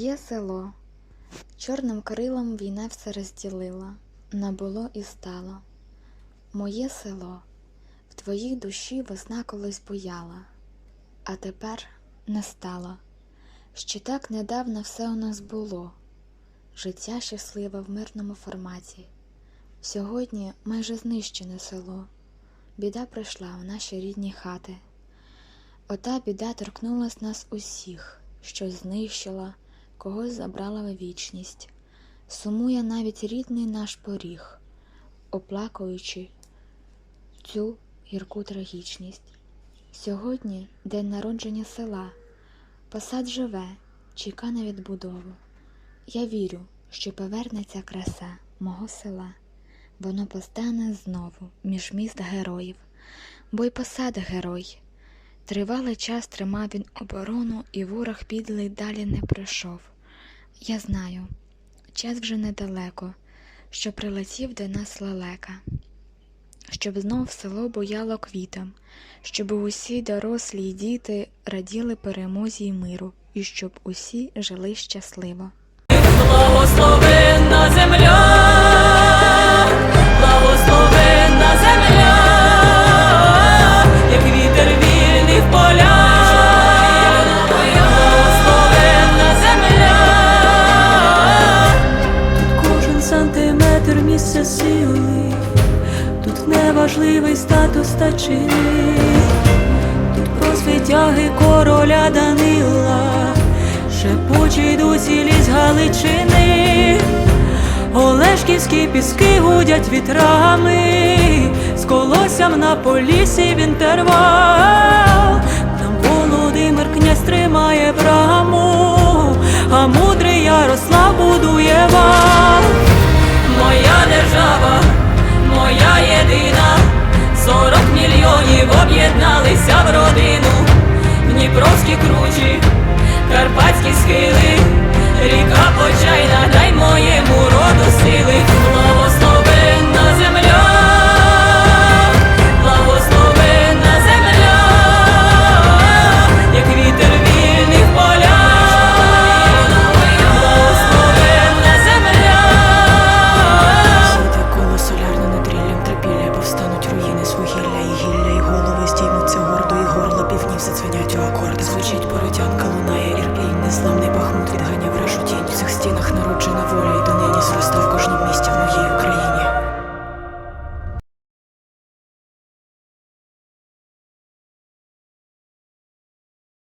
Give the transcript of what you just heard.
Моє село. Чорним крилом війна все розділила, набуло і стало. Моє село, в твоїй душі весна колись буяла, а тепер не стало. Ще так недавно все у нас було, життя щасливе в мирному форматі. Сьогодні майже знищене село. Біда прийшла у наші рідні хати. Ота біда торкнулась нас усіх, щось знищила, когось забрала в вічність. Сумує навіть рідний наш поріг, оплакуючи цю гірку трагічність. Сьогодні день народження села. Посад живе, чека на відбудову. Я вірю, що повернеться краса мого села. Воно постане знову між міст героїв, бо й посад герой. Тривалий час тримав він оборону, і ворог підлий далі не пройшов. Я знаю, час вже недалеко, що прилетів до нас лелека, щоб знов село бояло квітом, щоб усі дорослі й діти раділи перемозі й миру, і щоб усі жили щасливо. Благословенна земля, місце сили, тут неважливий статус та чини, тут про звитяги короля Данила, шепочі досі ліс Галичини, Олешківські піски гудять вітрами, з колоссям на полісі в інтервал. Дніпровські кручі, Карпатські схили, ріка Почайна, дай моєму